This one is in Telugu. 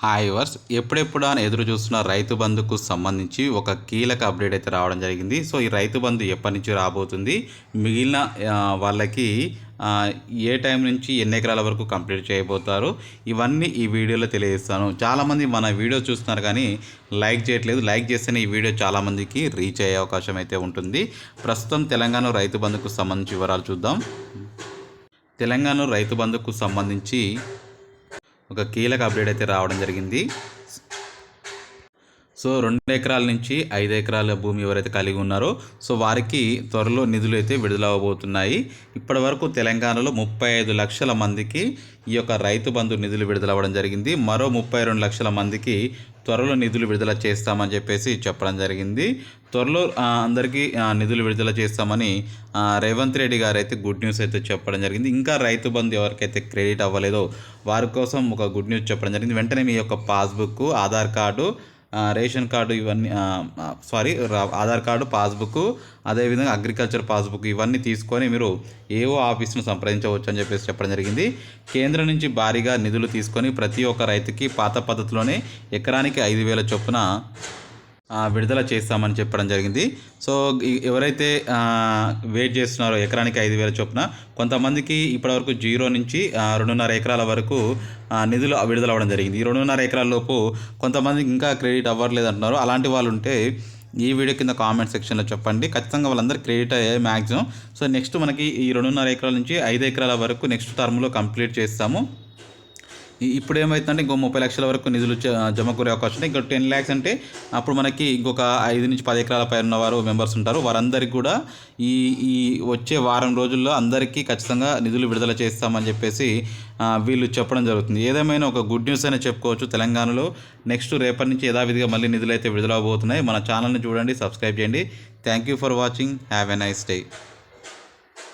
హాయ్ వర్స్ ఎప్పుడెప్పుడు అని ఎదురు చూస్తున్న రైతు బంధుకు సంబంధించి ఒక కీలక అప్డేట్ అయితే రావడం జరిగింది. సో ఈ రైతు బంధు ఎప్పటి నుంచి రాబోతుంది. మిగిలిన వాళ్ళకి ఏ టైం నుంచి ఎన్ని ఎకరాల వరకు కంప్లీట్ చేయబోతారు ఇవన్నీ ఈ వీడియోలో తెలియజేస్తాను. చాలామంది మన వీడియో చూస్తున్నారు కానీ లైక్ చేయట్లేదు. లైక్ చేస్తేనే ఈ వీడియో చాలామందికి రీచ్ అయ్యే అవకాశం అయితే ఉంటుంది. ప్రస్తుతం తెలంగాణ రైతు బంధుకు సంబంధించి వివరాలు చూద్దాం. తెలంగాణ రైతు బంధుకు సంబంధించి ఒక కీలక అప్డేట్ అయితే రావడం జరిగింది. సో రెండు ఎకరాల నుంచి ఐదు ఎకరాల భూమి ఎవరైతే కలిగి ఉన్నారో సో వారికి త్వరలో నిధులు అయితే విడుదల అవబోతున్నాయి ఇప్పటి వరకు తెలంగాణలో ముప్పై ఐదు లక్షల మందికి ఈ యొక్క రైతు బంధు నిధులు విడుదల అవ్వడం జరిగింది. మరో ముప్పై రెండు లక్షల మందికి త్వరలో నిధులు విడుదల చేస్తామని చెప్పేసి చెప్పడం జరిగింది. త్వరలో అందరికీ నిధులు విడుదల చేస్తామని రేవంత్ రెడ్డి గారు అయితే గుడ్ న్యూస్ అయితే చెప్పడం జరిగింది. ఇంకా రైతు బంధు ఎవరికైతే క్రెడిట్ అవ్వలేదో వారి కోసం ఒక గుడ్ న్యూస్ చెప్పడం జరిగింది. వెంటనే మీ యొక్క passbook Aadhaar card ration card ఇవన్నీ సారీ ఆధార్ కార్డు పాస్బుక్ అదేవిధంగా అగ్రికల్చర్ పాస్బుక్ ఇవన్నీ తీసుకొని మీరు ఏవో ఆఫీస్ను సంప్రదించవచ్చు అని చెప్పేసి చెప్పడం జరిగింది. కేంద్రం నుంచి భారీగా నిధులు తీసుకొని ప్రతి ఒక్క రైతుకి పాత పద్ధతిలోనే ఎకరానికి ఐదు వేల చొప్పున విడుదల చేస్తామని చెప్పడం జరిగింది. సో ఎవరైతే వెయిట్ చేస్తున్నారో ఎకరానికి ఐదు వేల చొప్పున కొంతమందికి ఇప్పటివరకు జీరో నుంచి రెండున్నర ఎకరాల వరకు నిధులు విడుదల అవ్వడం జరిగింది. ఈ రెండున్నర ఎకరాల లోపు కొంతమందికి ఇంకా క్రెడిట్ అవ్వట్లేదు అంటున్నారు అలాంటి వాళ్ళు ఉంటే ఈ వీడియో కింద కామెంట్ సెక్షన్లో చెప్పండి. ఖచ్చితంగా వాళ్ళందరూ క్రెడిట్ అయ్యాయి మ్యాక్సిమం సో నెక్స్ట్ మనకి ఈ రెండున్నర ఎకరాల నుంచి ఐదు ఎకరాల వరకు నెక్స్ట్ టర్మ్లో కంప్లీట్ చేస్తాము. ఇప్పుడు ఏమవుతుందంటే ఇంకో ముప్పై లక్షల వరకు నిధులు జమ కూరే అవకాశం ఉంది. ఇంకో టెన్ ల్యాక్స్ అంటే అప్పుడు మనకి ఇంకొక ఐదు నుంచి పది ఎకరాల పైన ఉన్నవారు మెంబర్స్ ఉంటారు. వారందరికీ కూడా ఈ ఈ వచ్చే వారం రోజుల్లో అందరికీ ఖచ్చితంగా నిధులు విడుదల చేస్తామని చెప్పేసి వీళ్ళు చెప్పడం జరుగుతుంది. ఏదేమైనా ఒక గుడ్ న్యూస్ అనే చెప్పుకోవచ్చు. తెలంగాణలో నెక్స్ట్ రేపటి నుంచి యథావిధిగా మళ్ళీ నిధులు అయితే విడుదల అవబోతున్నాయి మన ఛానల్ని చూడండి సబ్స్క్రైబ్ చేయండి. Thank you for watching. Have a nice day.